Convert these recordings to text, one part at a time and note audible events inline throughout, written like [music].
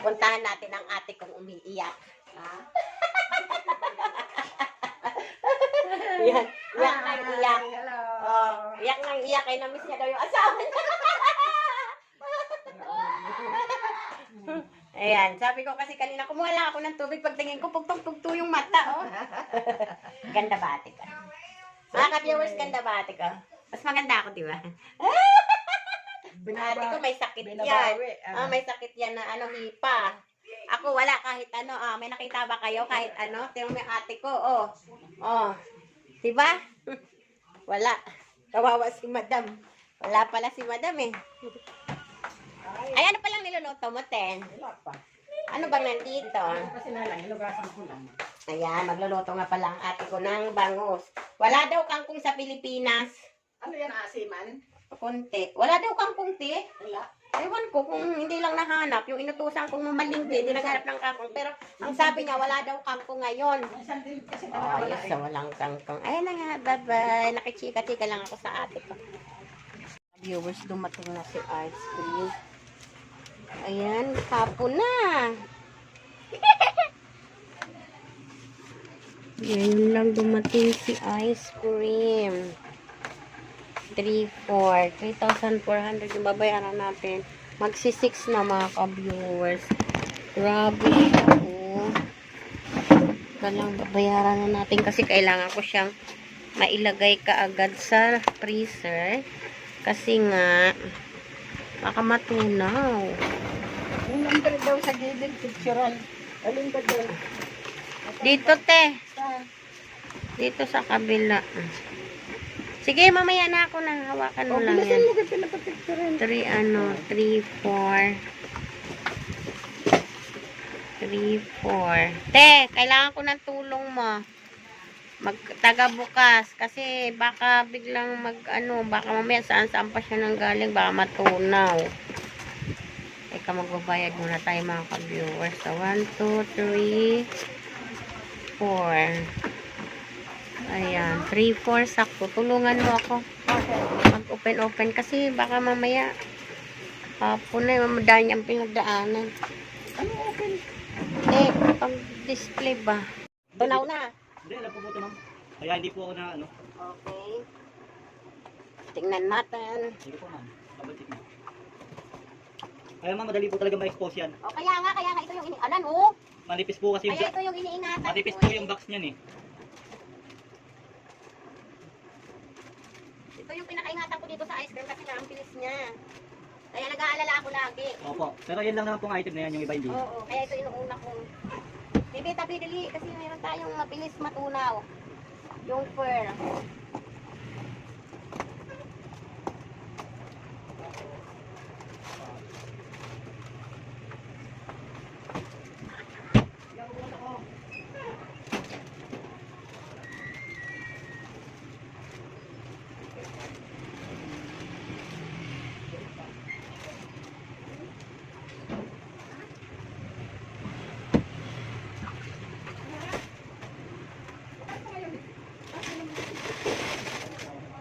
Puntahan natin ang ate kong umiiyak. Ha? [laughs] Yan. Iyak na iyak. Hello. Oh, iyak na iyak. Kaya namiss niya daw yung asawa niya. [laughs] Ayan, sabi ko kasi kanina, kumuha lang ako ng tubig. Pagtingin ko, pugtong-tugto yung mata, oh. [laughs] ganda ba ate ka? Mga ka-viewers, ganda ba ate ka? Mas maganda ako, di ba? Ate ko may sakit yan. Binabawi. Ah, may sakit yan na ano, hipa. Ako wala kahit ano, ah, may nakita ba kayo kahit ano? Tingnan mo yung ate ko, oh. Oh. Diba? [laughs] wala. Kawawa si madam. Wala pala si madam eh. Ay, ano palang niluluto mo, Ten? Wala pa. Ano bang nandito? Kasi na lang, hinugasan ko lang. Ayan, magluluto nga pala ang ate ko ng bangus. Wala daw kangkong sa Pilipinas. Ano yan, asiman? Kunti. Wala daw kangkong, te. Wala. Ewan ko kung hindi lang nahanap. Yung inutusan kong mamalingki, hindi naghanap ng kangkong. Pero ang sabi niya, wala daw kangkong ngayon. Oh, yes, so walang kangkong. Ayan na nga, bye-bye. Nakichika-chika lang ako sa ate ko. Viewers, dumating na si ice cream. Ayan, hapon na. [laughs] Ngayon lang dumating si ice cream. 3,400. 3,400 yung babayaran natin. Magsi-6 na mga ka-viewers. Grabe ako. Kailangan babayaran na natin kasi kailangan ko siyang mailagay kaagad sa freezer. Kasi nga, baka matunaw. Yung number daw sa gilid, picturean. Alin ba doon? Dito, te. Saan? Dito sa kabila. Sige, mamaya na ako nang hawakan mo O, lang yan. mo kasi pinapapicturean. 3 ano, 3, 4. 3, 4. Te, kailangan ko ng tulong mo. Magtaga bukas kasi baka biglang mag ano, baka mamaya saan saan pa siya nang galing, baka matunaw. Eka, magbabayad muna tayo mga ka-viewers. So, 1, 2, 3, 4. Ayan, 3, 4, sakto. Tulungan mo ako mag-open-open kasi baka mamaya hapon na yung madami ang pinagdaanan. Ano open? Eh, pag-display ba? Tunaw na. Hindi, alam po po ito, ma'am. Kaya hindi po ako na, ano. Okay. Tingnan natin. Sige po, ma'am. Check na. Kaya ma'am, madali po talaga ma-expose yan. O, kaya nga, kaya nga ito yung inianan, oh. Manipis po kasi yung, Kaya ito yung iniingatan. manipis po eh. yung box niyan eh. Ito yung pinakaingatan ko dito sa ice cream kasi nga ang bilis niya. Kaya nag-aalala ako lagi. Opo. Pero yan lang naman pong item na yan, yung iba hindi. Oo, kaya ito inuuna kong Bibi, tabi, dali. Kasi mayroon tayong mabilis matunaw. Yung fur.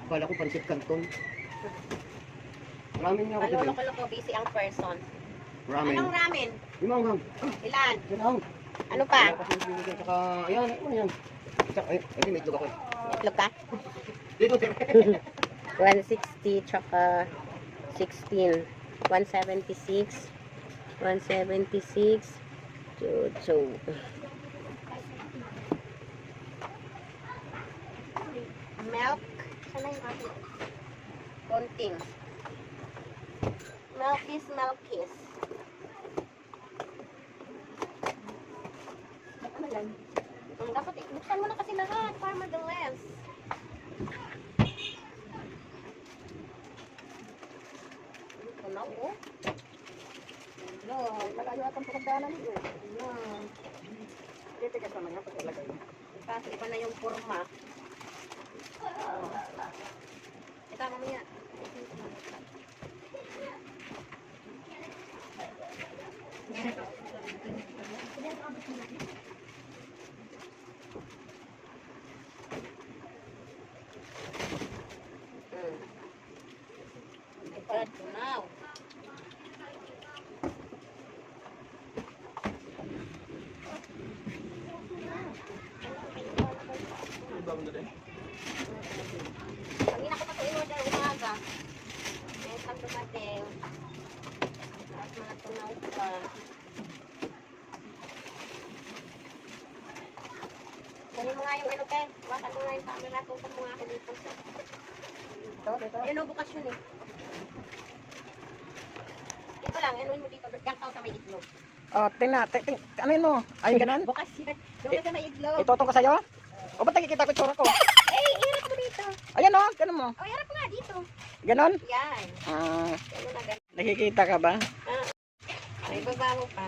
Kala ko pancit canton. Ramen nga ako today. Maluloko ko, busy ang person. Ramen. Anong ramen? Lima ang hang. Ilan? Lima. Ano pa? Tsaka, ayan, ano yan? Tsaka, ayun, ayun, may itlog ako eh. Itlog ka? Dito, [laughs] 160, tsaka 16. 176, 176, 2, 2. Konting. Milkis, milkis. Ano yan? Mm, Dapat buksan mo na kasi lahat para madalas. Ito na, oh. No, malayo atang pagkadanan niyo. Ayan. Dito ka sa mga pagkalagay. Kaso iba na yung forma. Ito, mamaya. Ito, tunaw. Ibang na rin ina ko pa sa in-order umaga. May pag dumating. At mga tunaw pa. Kunin mo nga yung ano, Ken. Wakan mo nga yung camera. Tutok mo nga ako dito. Ito, dito. Ayun, bukas yun eh. Ito lang, ano mo dito. Ka sa may itlog. Oh, tingnan, ting, ting, ano yun mo? Ay, ganun? Bukas yan. Doon ka sa may itlog. Itotong ko sa'yo? O, ba't nakikita ko tsura ko? [laughs] Eh, irap mo dito. Ayan o, ganun mo. O, irap mo nga dito. Ganon? Yan. Ah, Ano na ganun. nakikita ka ba? May baba mo pa.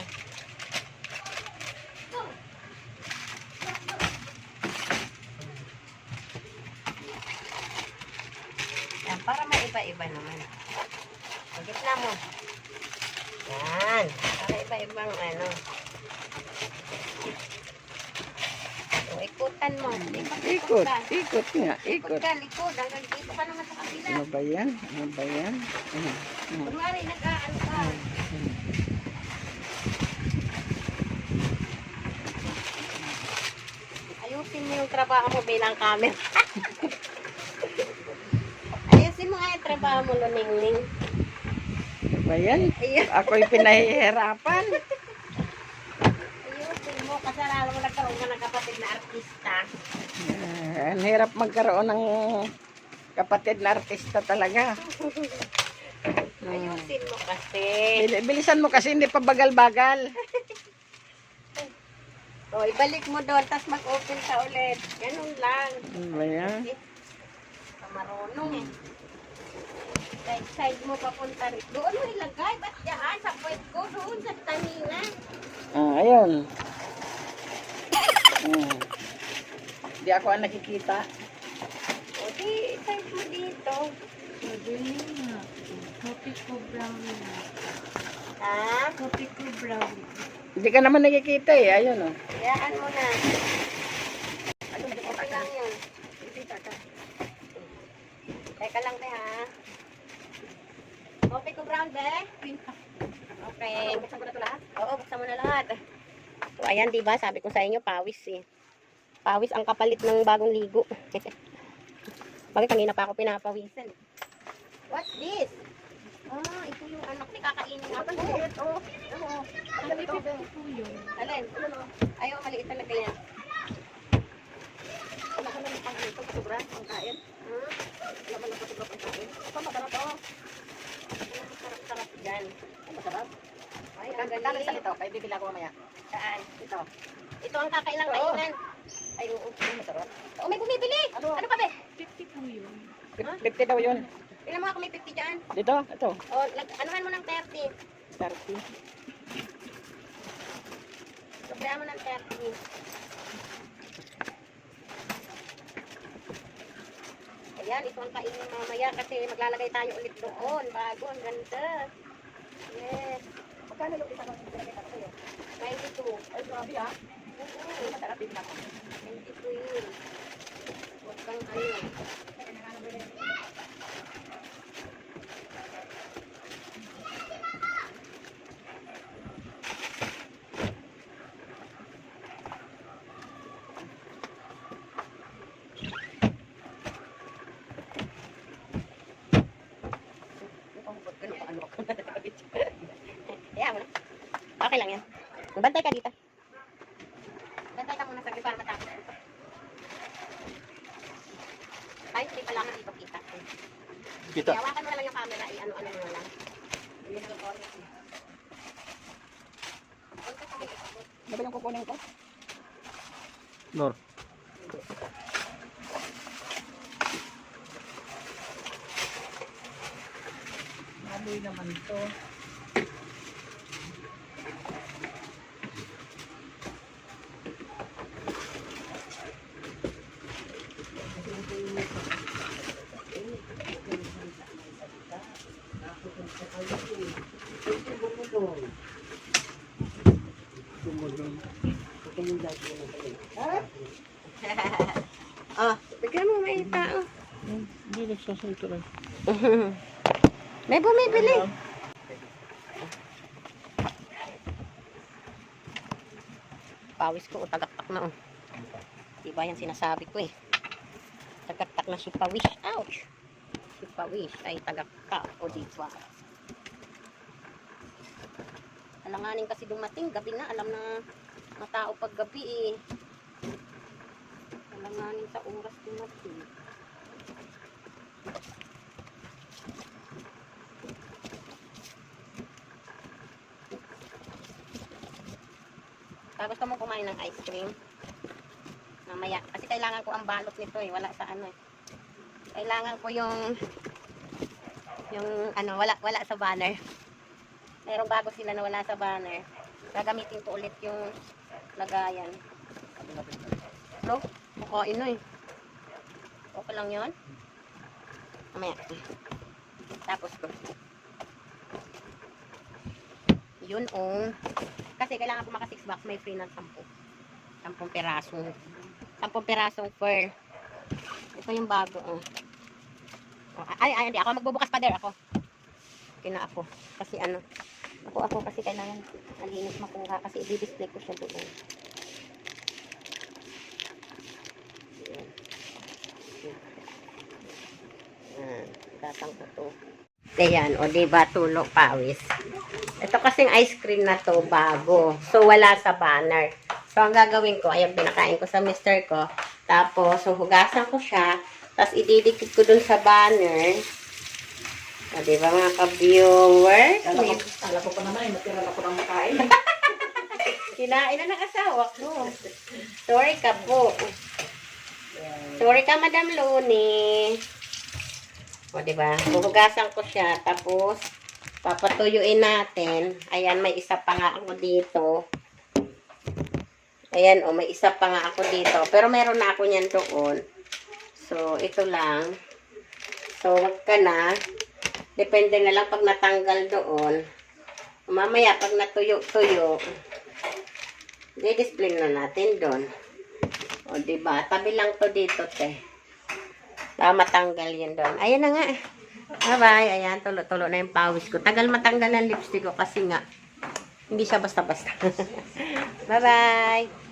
Yan, para may iba-iba naman. Ang gitna mo. Yan. Para iba-ibang ano. Ikutan mo. Ikot, Ikot, nga, Ikot ikot. ka, likod. Hanggang dito ka naman sa kabila. Ano ba yan? Ano ba yan? Ano? Ano? Kunwari, nag-aano ka. Ayusin mo yung trabaho mo bilang camera. [laughs] Ayusin mo nga yung trabaho mo, Luningning. Ano ba yan? Ako'y pinahihirapan. [laughs] Ayusin mo, kasi alam mo nagkaroon ka ng kapatid na artista. Ah, ang hirap magkaroon ng kapatid na artista talaga. [laughs] Ayusin mo kasi. Bil- Bilisan mo kasi hindi pa bagal-bagal. [laughs] O, ibalik mo doon, tapos mag-open ka ulit. Ganun lang. Ano ba yan? Marunong eh. Side side mo papunta rin. Doon mo ilagay. Ba't dyan? Sa puwet ko. Doon sa tanina. Ah, ayun. Hmm. Hindi ako ang nakikita. O di, side mo dito. Kopi ko brown na. Ha? Kopi ko brown. Hindi ka naman nakikita eh. Ayun oh. Hayaan mo na. Okay lang yun. Teka lang, te, ha? Coffee ko brown, be? Okay. Buksan ko na ito lahat? Oo, buksan mo na lahat. So, ayan, di ba? Sabi ko sa inyo, pawis eh. Pawis ang kapalit ng bagong ligo. [laughs] Bakit kanina pa ako pinapawisan? What's this? Ah, ito yung anak ni kakainin ako. Oo. Oo. Ano ito? Alin? Ayaw, maliit talaga yan. Wala ka naman pang ito, sobra, pang kain. Hmm? Wala man lang sobra pang kain. Ito, masarap. Ano masarap-sarap dyan? Masarap. Ay, ang galing. sa ito. Kaya bibila ko mamaya. Saan? Ito. Ito ang kakailang Oo. kainan. Ay, oo. Masarap. Oh, may bumibili. Ano? Ano pa, be? 50 po yun. 50 daw yun. Tingnan mo ako may 50 dyan. Dito, ito. O, lag- anuhan mo ng 30. 30. Sobrahan mo ng 30. Ayan, ito ang kainin mamaya kasi maglalagay tayo ulit doon bago. Ang ganda. Yes. Magkano yung isa ko? 92. Ay, grabe ah. Oo, Masarap din ako. 92 yun. Huwag kang ano. Na. [laughs] Okay lang yan. Bantay ka dito. Bantay ka muna saglit para matapos. Ay, hindi pala ako dito kita. Kita. Hawakan mo na lang yung camera, i-ano-ano mo na lang. Hindi na lang. Ano ba yung kukunin ko? Nor. Maboy naman to. [laughs] oh, bigyan mo may tao. Hindi nagsasalita lang. [laughs] may bumibili. Pawis ko, tagaktak na oh. Diba yan sinasabi ko eh. hatak na si Pawish. Ouch! Si Pawish ay tagak ka o dito. Alanganin kasi dumating. Gabi na. Alam na matao pag gabi eh. Alanganin sa oras dumating. Kaya gusto mo kumain ng ice cream? Mamaya. Kasi kailangan ko ang balot nito eh. Wala sa ano eh. Kailangan ko yung yung ano, wala wala sa banner. Merong bago sila na wala sa banner. Gagamitin ko ulit yung lagayan. Bro, kukain na eh. Okay lang yun? Mamaya. Tapos ko. Yun oh. Kasi kailangan ko maka 6 box, may free ng 10. 10 peraso. 10 perasong fur. Ito yung bago oh. Oh, Ay, ay, hindi. Ako magbubukas pa der ako. Okay na ako. Kasi ano, ako ako kasi kailangan malinis makuha kasi i-display ko siya doon. Ayan. Ayan. Datang ko to. Ayan, o diba, tulo pawis. Ito kasing ice cream na to, bago. So, wala sa banner. So, ang gagawin ko, ayan, pinakain ko sa mister ko. Tapos, so, hugasan ko siya. Tapos, ididikit ko dun sa banner. O, diba, mga ka-viewers? Kala ko, kala ko pa naman, eh, matira na ko ng makain. [laughs] Kinain na ng asawa ko. Sorry ka po. Sorry ka, Madam Loni. O, diba? Huhugasan ko siya. Tapos, papatuyuin natin. Ayan, may isa pa nga ako dito. Ayan, o, may isa pa nga ako dito. Pero meron na ako niyan doon. So, ito lang. So, wag ka na. Depende na lang pag natanggal doon. Mamaya, pag natuyo-tuyo, i-display na natin doon. O, diba? Tabi lang to dito, te. Para matanggal yan doon. Ayan na nga. Bye-bye. Ayan, tulo-tulo na yung pawis ko. Tagal matanggal ang lipstick ko kasi nga, hindi siya basta-basta. [laughs] Bye-bye.